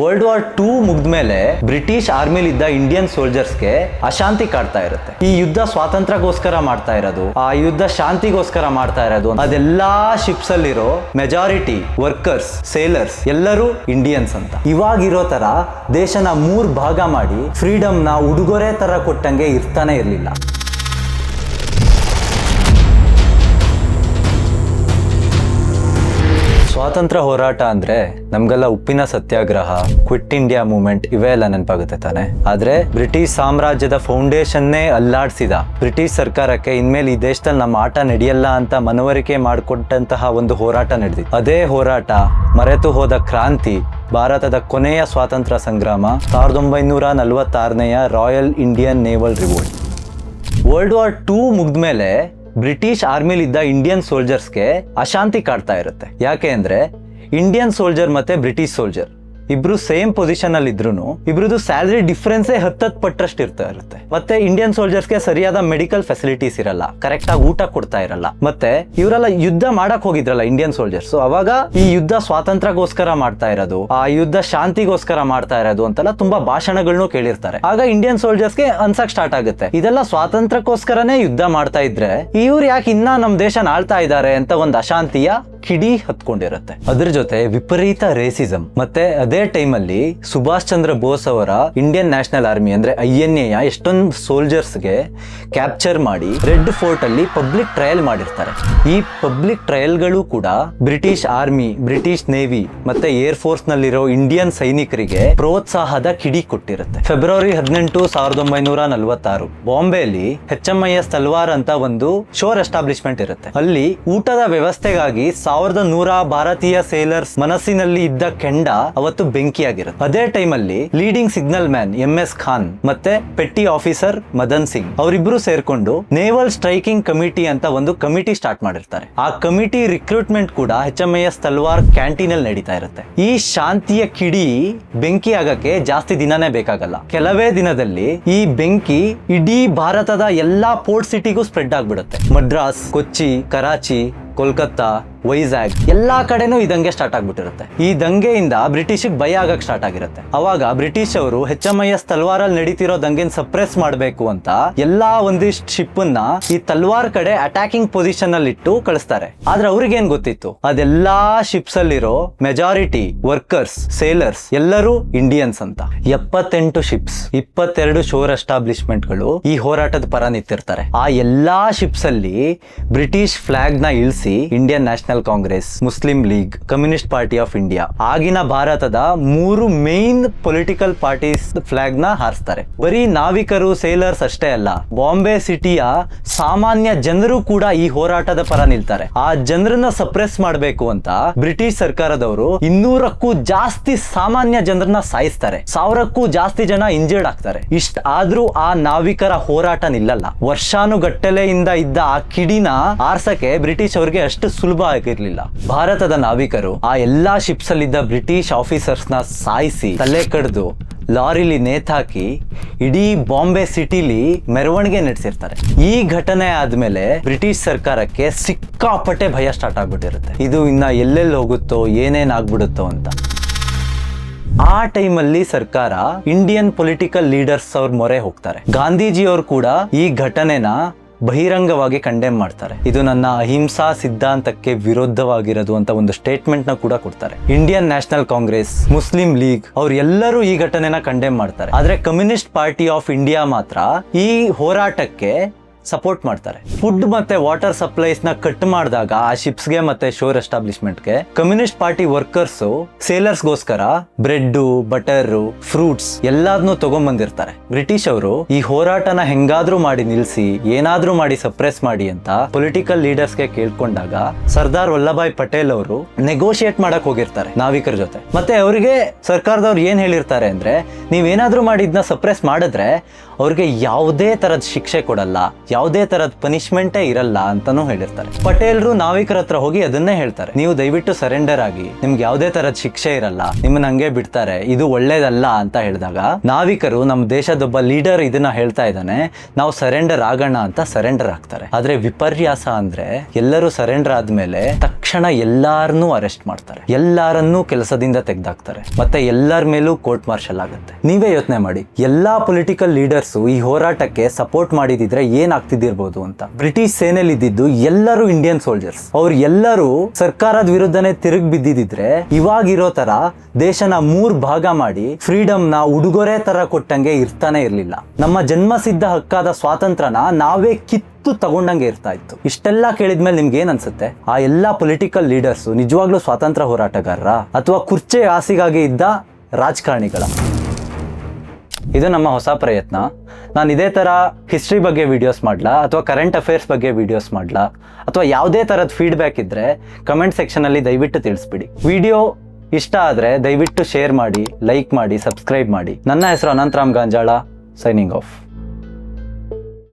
World war two ಮುಗ್ದ್ಮೇಲೆ British ಆರ್ಮಿಲಿದ್ದ Indian ಸೋಲ್ಜರ್ಸ್ಗೆ ಅಶಾಂತಿ ಕಾಡ್ತಾ ಇರುತ್ತೆ. ಈ ಯುದ್ಧ ಸ್ವಾತಂತ್ರ್ಯಗೋಸ್ಕರ ಮಾಡ್ತಾ ಇರೋದು, ಆ ಯುದ್ಧ ಶಾಂತಿಗೋಸ್ಕರ ಮಾಡ್ತಾ ಇರೋದು ಅದೆಲ್ಲಾ ಶಿಪ್ಸ್ ಅಲ್ಲಿರೋ ಮೆಜಾರಿಟಿ ವರ್ಕರ್ಸ್ ಸೇಲರ್ಸ್ ಎಲ್ಲರೂ ಇಂಡಿಯನ್ಸ್ ಅಂತ. ಇವಾಗಿರೋ ತರ ದೇಶನ ಮೂರ್ ಭಾಗ ಮಾಡಿ ಫ್ರೀಡಮ್ನ ಉಡುಗೊರೆ ತರ ಕೊಟ್ಟಂಗೆ ಇರ್ತಾನೆ ಇರ್ಲಿಲ್ಲ. ಸ್ವಾತಂತ್ರ್ಯ ಹೋರಾಟ ಅಂದ್ರೆ ನಮ್ಗೆಲ್ಲ ಉಪ್ಪಿನ ಸತ್ಯಾಗ್ರಹ, ಕ್ವಿಟ್ ಇಂಡಿಯಾ ಮೂವ್ಮೆಂಟ್ ಇವೇ ಎಲ್ಲ ನೆನಪಾಗುತ್ತೆ ತಾನೆ. ಆದ್ರೆ ಬ್ರಿಟಿಷ್ ಸಾಮ್ರಾಜ್ಯದ ಫೌಂಡೇಶನ್ನೇ ಅಲ್ಲಾಡಿಸಿದ. ಬ್ರಿಟಿಷ್ ಸರ್ಕಾರಕ್ಕೆ ಇನ್ಮೇಲೆ ಈ ದೇಶದಲ್ಲಿ ನಮ್ಮ ಆಟ ನಡೆಯಲ್ಲ ಅಂತ ಮನವರಿಕೆ ಮಾಡಿಕೊಟ್ಟಂತಹ ಒಂದು ಹೋರಾಟ ನಡೆದಿತ್ತು. ಅದೇ ಹೋರಾಟ ಮರೆತು ಹೋದ ಕ್ರಾಂತಿ, ಭಾರತದ ಕೊನೆಯ ಸ್ವಾತಂತ್ರ್ಯ ಸಂಗ್ರಾಮ, ಸಾವಿರದ ಒಂಬೈನೂರ ನಲವತ್ತಾರನೆಯ royal Indian naval revolt world war two ಮುಗ್ದ್ಮೇಲೆ British ಆರ್ಮಿಲಿದ್ದ ಇಂಡಿಯನ್ ಸೋಲ್ಜರ್ಸ್ಗೆ ಅಶಾಂತಿ ಕಾಡ್ತಾ ಇರುತ್ತೆ. ಯಾಕೆ ಅಂದ್ರೆ ಇಂಡಿಯನ್ ಸೋಲ್ಜರ್ ಮತ್ತೆ ಬ್ರಿಟಿಷ್ ಸೋಲ್ಜರ್ ಇಬ್ರು ಸೇಮ್ ಪೊಸಿಷನ್ ಅಲ್ಲಿ ಇದ್ರು ಇಬ್ರದ್ದು ಸ್ಯಾಲರಿ ಡಿಫ್ರೆನ್ಸೇ ಹತ್ತತ್ ಪಟ್ಟಷ್ಟು ಇರ್ತಾ ಇರುತ್ತೆ. ಮತ್ತೆ ಇಂಡಿಯನ್ ಸೋಲ್ಜರ್ಸ್ಗೆ ಸರಿಯಾದ ಮೆಡಿಕಲ್ ಫೆಸಿಲಿಟೀಸ್ ಇರಲ್ಲ ಕರೆಕ್ಟ್ ಆಗಿ ಊಟ ಕೊಡ್ತಾ ಇರಲ್ಲ. ಮತ್ತೆ ಇವರೆಲ್ಲ ಯುದ್ಧ ಮಾಡಕ್ ಹೋಗಿದ್ರಲ್ಲ ಇಂಡಿಯನ್ ಸೋಲ್ಜರ್ಸ್ ಅವಾಗ ಈ ಯುದ್ಧ ಸ್ವಾತಂತ್ರ್ಯಗೋಸ್ಕರ ಮಾಡ್ತಾ ಇರೋದು, ಆ ಯುದ್ಧ ಶಾಂತಿಗೋಸ್ಕರ ಮಾಡ್ತಾ ಇರೋದು ಅಂತೆಲ್ಲ ತುಂಬಾ ಭಾಷಣಗಳನ್ನೂ ಕೇಳಿರ್ತಾರೆ. ಆಗ ಇಂಡಿಯನ್ ಸೋಲ್ಜರ್ಸ್ಗೆ ಅನ್ಸಕ್ ಸ್ಟಾರ್ಟ್ ಆಗುತ್ತೆ. ಇದೆಲ್ಲ ಸ್ವಾತಂತ್ರ್ಯಕ್ಕೋಸ್ಕರನೇ ಯುದ್ಧ ಮಾಡ್ತಾ ಇದ್ರೆ, ಇವ್ರು ಯಾಕೆ ಇನ್ನ ನಮ್ ದೇಶ ಆಳ್ತಾ ಇದ್ದಾರೆ ಅಂತ ಒಂದು ಅಶಾಂತಿಯ ಕಿಡಿ ಹತ್ಕೊಂಡಿರುತ್ತೆ. ಅದ್ರ ಜೊತೆ ವಿಪರೀತ ರೇಸಿಸಂ ಮತ್ತೆ ಅದೇ ಟೈಮಲ್ಲಿ ಸುಭಾಷ್ ಚಂದ್ರ ಬೋಸ್ ಅವರ ಇಂಡಿಯನ್ ನ್ಯಾಷನಲ್ ಆರ್ಮಿ ಅಂದ್ರೆ ಐ ಎನ್ ಎ ಎಷ್ಟೊಂದು ಸೋಲ್ಜರ್ಸ್ಗೆ ಕ್ಯಾಪ್ಚರ್ ಮಾಡಿ ರೆಡ್ ಫೋರ್ಟ್ ಅಲ್ಲಿ ಪಬ್ಲಿಕ್ ಟ್ರಯಲ್ ಮಾಡಿರ್ತಾರೆ. ಈ ಪಬ್ಲಿಕ್ ಟ್ರಯಲ್ಗಳು ಕೂಡ ಬ್ರಿಟಿಷ್ ಆರ್ಮಿ ಬ್ರಿಟಿಷ್ ನೇವಿ ಮತ್ತೆ ಏರ್ ಫೋರ್ಸ್ ನಲ್ಲಿರೋ ಇಂಡಿಯನ್ ಸೈನಿಕರಿಗೆ ಪ್ರೋತ್ಸಾಹದ ಕಿಡಿ ಕೊಟ್ಟಿರುತ್ತೆ. ಫೆಬ್ರವರಿ ಹದಿನೆಂಟು ಸಾವಿರದ ಒಂಬೈನೂರ ನಲವತ್ತಾರು ಬಾಂಬೆಯಲ್ಲಿ H M I S Talwar ಅಂತ ಒಂದು ಶೋರ್ ಎಸ್ಟಾಬ್ಲಿಷ್ಮೆಂಟ್ ಇರುತ್ತೆ. ಅಲ್ಲಿ ಊಟದ ವ್ಯವಸ್ಥೆಗಾಗಿ ಸಾವಿರದ ನೂರ ಭಾರತೀಯ ಸೇಲರ್ಸ್ ಮನಸ್ಸಿನಲ್ಲಿ ಇದ್ದ ಕೆಂಡ ಅವತ್ತು ಬೆಂಕಿಯಾಗಿರುತ್ತೆ. ಅದೇ ಟೈಮಲ್ಲಿ leading signal man M S Khan ಮತ್ತೆ ಪೆಟ್ಟಿ ಆಫೀಸರ್ ಮದನ್ ಸಿಂಗ್ ಅವರಿಬ್ರು ಸೇರ್ಕೊಂಡು ನೇವಲ್ ಸ್ಟ್ರೈಕಿಂಗ್ ಕಮಿಟಿ ಅಂತ ಒಂದು ಕಮಿಟಿ ಸ್ಟಾರ್ಟ್ ಮಾಡಿರ್ತಾರೆ. ಆ ಕಮಿಟಿ ರಿಕ್ರೂಟ್ಮೆಂಟ್ ಕೂಡ H M S Talwar canteen ಅಲ್ಲಿ ನಡೀತಾ ಇರುತ್ತೆ. ಈ ಶಾಂತಿಯ ಕಿಡಿ ಬೆಂಕಿ ಆಗಕ್ಕೆ ಜಾಸ್ತಿ ದಿನನೇ ಬೇಕಾಗಲ್ಲ. ಕೆಲವೇ ದಿನದಲ್ಲಿ ಈ ಬೆಂಕಿ ಇಡೀ ಭಾರತದ ಎಲ್ಲಾ ಪೋರ್ಟ್ ಸಿಟಿಗೂ ಸ್ಪ್ರೆಡ್ ಆಗ್ಬಿಡುತ್ತೆ. ಮದ್ರಾಸ್, ಕೊಚ್ಚಿ, ಕರಾಚಿ, ಕೋಲ್ಕತ್ತಾ ವೈಜಾಗ್ ಎಲ್ಲಾ ಕಡೆನೂ ಈ ದಂಗೆ ಸ್ಟಾರ್ಟ್ ಆಗ್ಬಿಟ್ಟಿರುತ್ತೆ. ಈ ದಂಗೆಯಿಂದ ಬ್ರಿಟಿಷಿಗೆ ಭಯ ಆಗಕ್ ಸ್ಟಾರ್ಟ್ ಆಗಿರುತ್ತೆ. ಅವಾಗ ಬ್ರಿಟಿಷ್ ಅವರು ಎಚ್ ಎಂ ಐ ಎಸ್ ತಲ್ವಾರಲ್ಲಿ ನಡೀತಿರೋ ದಂಗೆನ್ ಸಪ್ರೆಸ್ ಮಾಡಬೇಕು ಅಂತ ಎಲ್ಲಾ ಒಂದಿಷ್ಟು ಶಿಪ್ ಅನ್ನ ಈ ತಲ್ವಾರ್ ಕಡೆ ಅಟ್ಯಾಕಿಂಗ್ ಪೊಸಿಷನ್ ಅಲ್ಲಿ ಇಟ್ಟು ಕಳಿಸ್ತಾರೆ. ಆದ್ರೆ ಅವ್ರಿಗೇನ್ ಗೊತ್ತಿತ್ತು? ಅದೆಲ್ಲಾ ಶಿಪ್ಸ್ ಅಲ್ಲಿರೋ ಮೆಜಾರಿಟಿ ವರ್ಕರ್ಸ್ ಸೇಲರ್ಸ್ ಎಲ್ಲರೂ ಇಂಡಿಯನ್ಸ್ ಅಂತ. ಎಪ್ಪತ್ತೆಂಟು ಶಿಪ್ಸ್ ಇಪ್ಪತ್ತೆರಡು ಶೋರ್ ಎಸ್ಟಾಬ್ಲಿಷ್ಮೆಂಟ್ಗಳು ಈ ಹೋರಾಟದ ಪರ ನಿಂತಿರ್ತಾರೆ. ಆ ಎಲ್ಲಾ ಶಿಪ್ಸ್ ಅಲ್ಲಿ ಬ್ರಿಟಿಷ್ ಫ್ಲಾಗ್ನ ಇಳಿಸಿ Indian National Congress Muslim League Communist Party of India ಆಗಿನ ಭಾರತದ ಮೂರು ಮೇನ್ ಪೊಲಿಟಿಕಲ್ ಪಾರ್ಟೀಸ್ ಫ್ಲಾಗ್ನ ಹಾರಿಸ್ತಾರೆ. ಬರೀ ನಾವಿಕರು ಸೇಲರ್ಸ್ ಅಷ್ಟೇ ಅಲ್ಲ ಬಾಂಬೆ ಸಿಟಿಯ ಸಾಮಾನ್ಯ ಜನರು ಕೂಡ ಈ ಹೋರಾಟದ ಪರ ನಿಲ್ತಾರೆ. ಆ ಜನರನ್ನ ಸಪ್ರೆಸ್ ಮಾಡಬೇಕು ಅಂತ ಬ್ರಿಟಿಷ್ ಸರ್ಕಾರದವರು ಇನ್ನೂರಕ್ಕೂ ಜಾಸ್ತಿ ಸಾಮಾನ್ಯ ಜನರನ್ನ ಸಾಯಿಸ್ತಾರೆ. ಸಾವಿರಕ್ಕೂ ಜಾಸ್ತಿ ಜನ ಇಂಜರ್ಡ್ ಆಗ್ತಾರೆ. ಇಷ್ಟ ಆದ್ರೂ ಆ ನಾವಿಕರ ಹೋರಾಟ ನಿಲ್ಲಲ್ಲ. ವರ್ಷಾನುಗಟ್ಟಲೆಯಿಂದ ಇದ್ದ ಆ ಕಿಡಿನ ಆರ್ಸಕ್ಕೆ ಬ್ರಿಟಿಷ್ ಅವರಿಗೆ ಅಷ್ಟು ಸುಲಭ ಆಗಿರ್ಲಿಲ್ಲ ಭಾರತದ ನಾವಿಕರು ಆ ಎಲ್ಲಾ ಶಿಪ್ಸ್ ಅಲ್ಲಿದ್ದ ಬ್ರಿಟಿಷ್ ಆಫೀಸರ್ಸ್ನ ಸಾಯಿಸಿ ತಲೆ ಕಡ್ದು ಲಾರಿಲಿ ನೇತಾಕಿ ಇಡೀ ಬಾಂಬೆ ಸಿಟಿಲಿ ಮೆರವಣಿಗೆ ನಡೆಸಿರ್ತಾರೆ. ಈ ಘಟನೆ ಆದ್ಮೇಲೆ ಬ್ರಿಟಿಷ್ ಸರ್ಕಾರಕ್ಕೆ ಸಿಕ್ಕಾಪಟ್ಟೆ ಭಯ ಸ್ಟಾರ್ಟ್ ಆಗ್ಬಿಟ್ಟಿರುತ್ತೆ. ಇದು ಇನ್ನ ಎಲ್ಲೆಲ್ಲಿ ಹೋಗುತ್ತೋ, ಏನೇನ್ ಆಗ್ಬಿಡುತ್ತೋ ಅಂತ. ಆ ಟೈಮಲ್ಲಿ ಸರ್ಕಾರ ಇಂಡಿಯನ್ ಪೊಲಿಟಿಕಲ್ ಲೀಡರ್ಸ್ ಅವ್ರ ಮೊರೆ ಹೋಗ್ತಾರೆ. ಗಾಂಧೀಜಿ ಅವರು ಕೂಡ ಈ ಘಟನೆನ ಬಹಿರಂಗವಾಗಿ ಕಂಡೆಮ್ ಮಾಡ್ತಾರೆ. ಇದು ನನ್ನ ಅಹಿಂಸಾ ಸಿದ್ಧಾಂತಕ್ಕೆ ವಿರುದ್ಧವಾಗಿರೋದು ಅಂತ ಒಂದು ಸ್ಟೇಟ್ಮೆಂಟ್ನ ಕೂಡ ಕೊಡ್ತಾರೆ. Indian National Congress Muslim League ಅವರೆಲ್ಲರೂ ಈ ಘಟನೆನ ಕಂಡೆಮ್ ಮಾಡ್ತಾರೆ. ಆದ್ರೆ ಕಮ್ಯುನಿಸ್ಟ್ ಪಾರ್ಟಿ ಆಫ್ ಇಂಡಿಯಾ ಮಾತ್ರ ಈ ಹೋರಾಟಕ್ಕೆ ಸಪೋರ್ಟ್ ಮಾಡ್ತಾರೆ. ಫುಡ್ ಮತ್ತೆ ವಾಟರ್ ಸಪ್ಲೈಸ್ನ ಕಟ್ ಮಾಡಿದಾಗ ಆ ಶಿಪ್ಸ್ಗೆ ಮತ್ತೆ ಶೋರ್ ಎಸ್ಟಾಬ್ಲಿಷ್ಮೆಂಟ್ಗೆ ಕಮ್ಯುನಿಸ್ಟ್ ಪಾರ್ಟಿ ವರ್ಕರ್ಸ್ ಸೇಲರ್ಸ್ ಗೋಸ್ಕರ ಬ್ರೆಡ್ ಬಟರ್ ಫ್ರೂಟ್ಸ್ ಎಲ್ಲಾದ್ನೂ ತಗೊಂಡ್ಬಂದಿರ್ತಾರೆ ಬ್ರಿಟಿಷ್ ಅವರು ಈ ಹೋರಾಟನ ಹೆಂಗಾದ್ರೂ ಮಾಡಿ ನಿಲ್ಸಿ, ಏನಾದ್ರೂ ಮಾಡಿ ಸಪ್ರೆಸ್ ಮಾಡಿ ಅಂತ ಪೊಲಿಟಿಕಲ್ ಲೀಡರ್ಸ್ಗೆ ಕೇಳ್ಕೊಂಡಾಗ ಸರ್ದಾರ್ ವಲ್ಲಭಾಯ್ ಪಟೇಲ್ ಅವರು ನೆಗೋಷಿಯೇಟ್ ಮಾಡಕ್ ಹೋಗಿರ್ತಾರೆ ನಾವಿಕರ ಜೊತೆ. ಮತ್ತೆ ಅವರಿಗೆ ಸರ್ಕಾರದವ್ರು ಏನ್ ಹೇಳಿರ್ತಾರೆ ಅಂದ್ರೆ, ನೀವೇನಾದ್ರೂ ಮಾಡಿ ಇದನ್ನ ಸಪ್ರೆಸ್ ಮಾಡಿದ್ರೆ ಅವ್ರಿಗೆ ಯಾವುದೇ ತರದ ಶಿಕ್ಷೆ ಕೊಡಲ್ಲ, ಯಾವುದೇ ತರದ ಪನಿಷ್ಮೆಂಟೇ ಇರಲ್ಲ ಅಂತಾನೂ ಹೇಳಿರ್ತಾರೆ. ಪಟೇಲ್ರು ನಾವಿಕರ ಹತ್ರ ಹೋಗಿ ಅದನ್ನೇ ಹೇಳ್ತಾರೆ. ನೀವು ದಯವಿಟ್ಟು ಸರೆಂಡರ್ ಆಗಿ, ನಿಮ್ಗೆ ಯಾವುದೇ ತರದ ಶಿಕ್ಷೆ ಇರಲ್ಲ, ನಿಮ್ಮನ್ನ ಹಂಗೆ ಬಿಡ್ತಾರೆ, ಇದು ಒಳ್ಳೇದಲ್ಲ ಅಂತ ಹೇಳಿದಾಗ, ನಾವಿಕರು ನಮ್ಮ ದೇಶದೊಬ್ಬ ಲೀಡರ್ ಇದನ್ನ ಹೇಳ್ತಾ ಇದ್ದಾನೆ, ನಾವು ಸರೆಂಡರ್ ಆಗೋಣ ಅಂತ ಸರೆಂಡರ್ ಆಗ್ತಾರೆ. ಆದ್ರೆ ವಿಪರ್ಯಾಸ ಅಂದ್ರೆ ಎಲ್ಲರೂ ಸರೆಂಡರ್ ಆದ್ಮೇಲೆ ತಕ್ಷಣ ಎಲ್ಲಾರನ್ನೂ ಅರೆಸ್ಟ್ ಮಾಡ್ತಾರೆ. ಎಲ್ಲಾರನ್ನೂ ಕೆಲಸದಿಂದ ತೆಗೆದಾಕ್ತಾರೆ. ಮತ್ತೆ ಎಲ್ಲರ ಮೇಲೂ ಕೋರ್ಟ್ ಮಾರ್ಷಲ್ ಆಗುತ್ತೆ. ನೀವೇ ಯೋಚನೆ ಮಾಡಿ, ಎಲ್ಲಾ ಪೊಲಿಟಿಕಲ್ ಲೀಡರ್ಸ್ ಈ ಹೋರಾಟಕ್ಕೆ ಸಪೋರ್ಟ್ ಮಾಡಿದಿದ್ರೆ ಏನಾಗ್ತಿದ್ದಿರ್ಬೋದು ಅಂತ. ಬ್ರಿಟಿಷ್ ಸೇನೆಯಲ್ಲಿ ಇದ್ದಿದ್ದು ಎಲ್ಲರೂ ಇಂಡಿಯನ್ ಸೋಲ್ಜರ್ಸ್ ಅವ್ರು ಎಲ್ಲರೂ ಸರ್ಕಾರದ ವಿರುದ್ಧನೇ ತಿರುಗಿ ಬಿದ್ದಿದ್ರೆ ಇವಾಗಿರೋ ತರ ದೇಶನ ಮೂರ್ ಭಾಗ ಮಾಡಿ ಫ್ರೀಡಮ್ನ ಉಡುಗೊರೆ ತರ ಕೊಟ್ಟಂಗೆ ಇರ್ತಾನೆ ಇರ್ಲಿಲ್ಲ. ನಮ್ಮ ಜನ್ಮಸಿದ್ಧ ಹಕ್ಕಾದ ಸ್ವಾತಂತ್ರ್ಯನ ನಾವೇ ಕಿತ್ತು ತಗೊಂಡಂಗೆ ಇರ್ತಾ ಇತ್ತು. ಇಷ್ಟೆಲ್ಲ ಕೇಳಿದ್ಮೇಲೆ ನಿಮ್ಗೆ ಏನ್ ಅನ್ಸುತ್ತೆ? ಆ ಎಲ್ಲಾ ಪೊಲಿಟಿಕಲ್ ಲೀಡರ್ಸ್ ನಿಜವಾಗ್ಲೂ ಸ್ವಾತಂತ್ರ್ಯ ಹೋರಾಟಗಾರರ ಅಥವಾ ಕುರ್ಚೆ ಆಸಿಗಾಗಿ ಇದ್ದ ರಾಜಕಾರಣಿಗಳ. ಇದು ನಮ್ಮ ಹೊಸ ಪ್ರಯತ್ನ. ನಾನು ಇದೇ ಥರ ಹಿಸ್ಟ್ರಿ ಬಗ್ಗೆ ವಿಡಿಯೋಸ್ ಮಾಡಲಾ? ಅಥವಾ ಕರೆಂಟ್ ಅಫೇರ್ಸ್ ಬಗ್ಗೆ ವಿಡಿಯೋಸ್ ಮಾಡಲಾ? ಅಥವಾ ಯಾವುದೇ ಥರದ ಫೀಡ್ಬ್ಯಾಕ್ ಇದ್ದರೆ ಕಮೆಂಟ್ ಸೆಕ್ಷನಲ್ಲಿ ದಯವಿಟ್ಟು ತಿಳಿಸ್ಬಿಡಿ. ವಿಡಿಯೋ ಇಷ್ಟ ಆದರೆ ದಯವಿಟ್ಟು ಶೇರ್ ಮಾಡಿ ಲೈಕ್ ಮಾಡಿ ಸಬ್ಸ್ಕ್ರೈಬ್ ಮಾಡಿ. ನನ್ನ ಹೆಸರು ಅನಂತರಾಮ್ ಗಾಂಜಾಳ ಸೈನಿಂಗ್ ಆಫ್